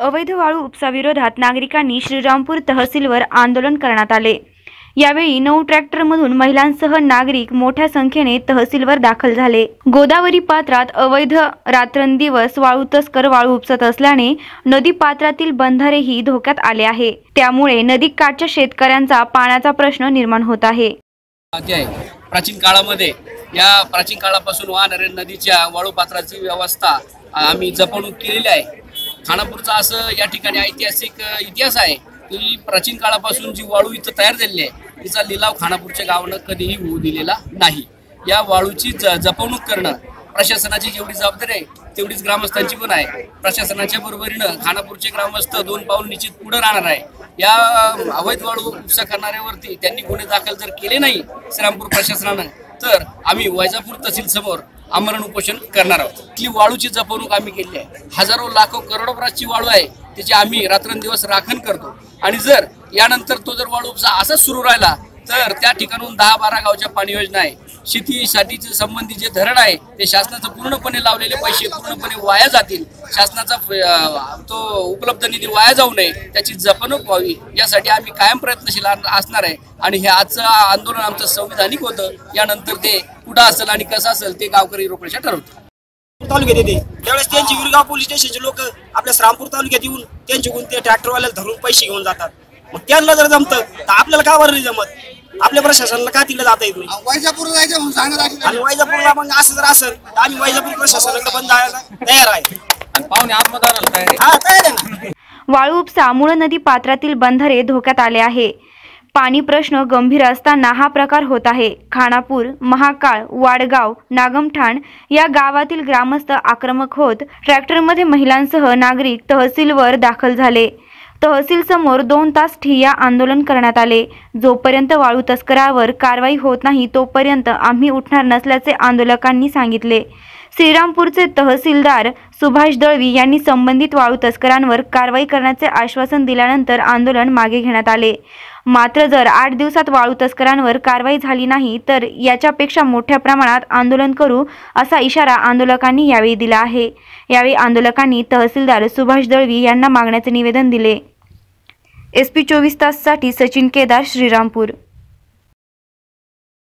अवैध वाळू उपसाविरोधात नागरिकांनी श्रीरामपूर तहसीलवर आंदोलन करण्यात आले. यावेळी नऊ ट्रॅक्टरमधून महिलांसह नागरिक मोठ्या संख्येने तहसीलवर दाखल झाले. गोदावरी पात्रात अवैध रात्रंदिवस वाळू तस्कर वाळू उपसत असल्याने नदी पात्रातील बंधारेही धोक्यात आले आहे. त्यामुळे नदीकाठच्या शेतकऱ्यांचा पाण्याचा प्रश्न निर्माण होत आहे. प्राचीन काळामध्ये या प्राचीन काळापासून वाहणाऱ्या नदीच्या वाळू पात्राची व्यवस्था आम्ही जपणूक केलेली आहे. खानापूरचा असं या ठिकाणी ऐतिहासिक इतिहास आहे की प्राचीन काळापासून जी वाळू इथं तयार झालेली आहे तिचा लिलाव खानापूरच्या गावानं कधीही होऊ दिलेला नाही. या वाळूची ज जपवणूक करणं प्रशासनाची जेवढी जबाबदारी आहे तेवढीच ग्रामस्थांची पण आहे. प्रशासनाच्या बरोबरीनं खानापूरचे ग्रामस्थ दोन पाऊल निश्चित पुढे राहणार आहे. या अवैध वाळू उपसा करणाऱ्यावरती त्यांनी गुन्हे दाखल जर केले नाही श्रीरामपूर प्रशासनानं तर आम्ही वैजापूर तहसील समोर आमरण उपोषण करणार आहोत. ती वाळूची जपवणूक आम्ही केली आहे. हजारो लाखो करोडोपराची वाळू आहे त्याची आम्ही रात्रंदिवस राखण करतो. आणि जर यानंतर तो जर वाळू उपसा असाच सुरू राहिला तर त्या ठिकाणून दहा बारा गावच्या पाणी योजना आहे. शेतीसाठीचे संबंधित जे धरण आहे ते शासनाचं पूर्णपणे लावलेले पैसे पूर्णपणे वाया जातील. शासनाचा तो उपलब्ध निधी वाया जाऊ नये त्याची जपणूक व्हावी यासाठी आम्ही कायम प्रयत्नशील असणार आहे. आणि हे आजचं आंदोलन आमचं संविधानिक होतं यानंतर ते कुठं असेल आणि कसं असेल ते गावकरी रोकण्याच्या ठरवतील तालुक्यात येते. त्यावेळेस त्यांची विरगाव पोलीस स्टेशनचे लोक आपल्या श्रामपूर तालुक्यात येऊन त्यांच्याकडून ते ट्रॅक्टरवाल्याला धरून पैसे घेऊन जातात. मग त्यांना जर जमतं तर आपल्याला का बरं नाही जमत? आपल्या प्रशासनाला का तिकडे जाता येत नाही? वैजापूर जायचं म्हणून सांगत आणि वैजापूरला मग असं जर असेल तर आम्ही वैजापूर प्रशासनाकडे बंद जायला तयार आहे. हा तयार आहे ना? वाळू उपसा मूळ नदी पात्रातील बंधारे धोक्यात आले आहे. पाणी प्रश्न गंभीर असताना हा प्रकार होत आहे. खानापूर महाकाळ वाडगाव नागमठाण या गावातील ग्रामस्थ आक्रमक होत ट्रॅक्टरमध्ये महिलांसह नागरिक तहसीलवर दाखल झाले. तहसील समोर दोन तास ठिय्या आंदोलन करण्यात आले. जोपर्यंत वाळू तस्करावर कारवाई होत नाही तोपर्यंत आम्ही उठणार नसल्याचे आंदोलकांनी सांगितले. श्रीरामपूरचे तहसीलदार सुभाष दळवी यांनी संबंधित वाळू तस्करांवर कारवाई करण्याचे आश्वासन दिल्यानंतर आंदोलन मागे घेण्यात आले. मात्र जर आठ दिवसात वाळू तस्करांवर कारवाई झाली नाही तर याच्यापेक्षा मोठ्या प्रमाणात आंदोलन करू असा इशारा आंदोलकांनी यावेळी दिला आहे. यावेळी आंदोलकांनी तहसीलदार सुभाष दळवी यांना मागण्याचे निवेदन दिले. एस पी चोवीस ताससाठी सचिन केदार श्रीरामपूर.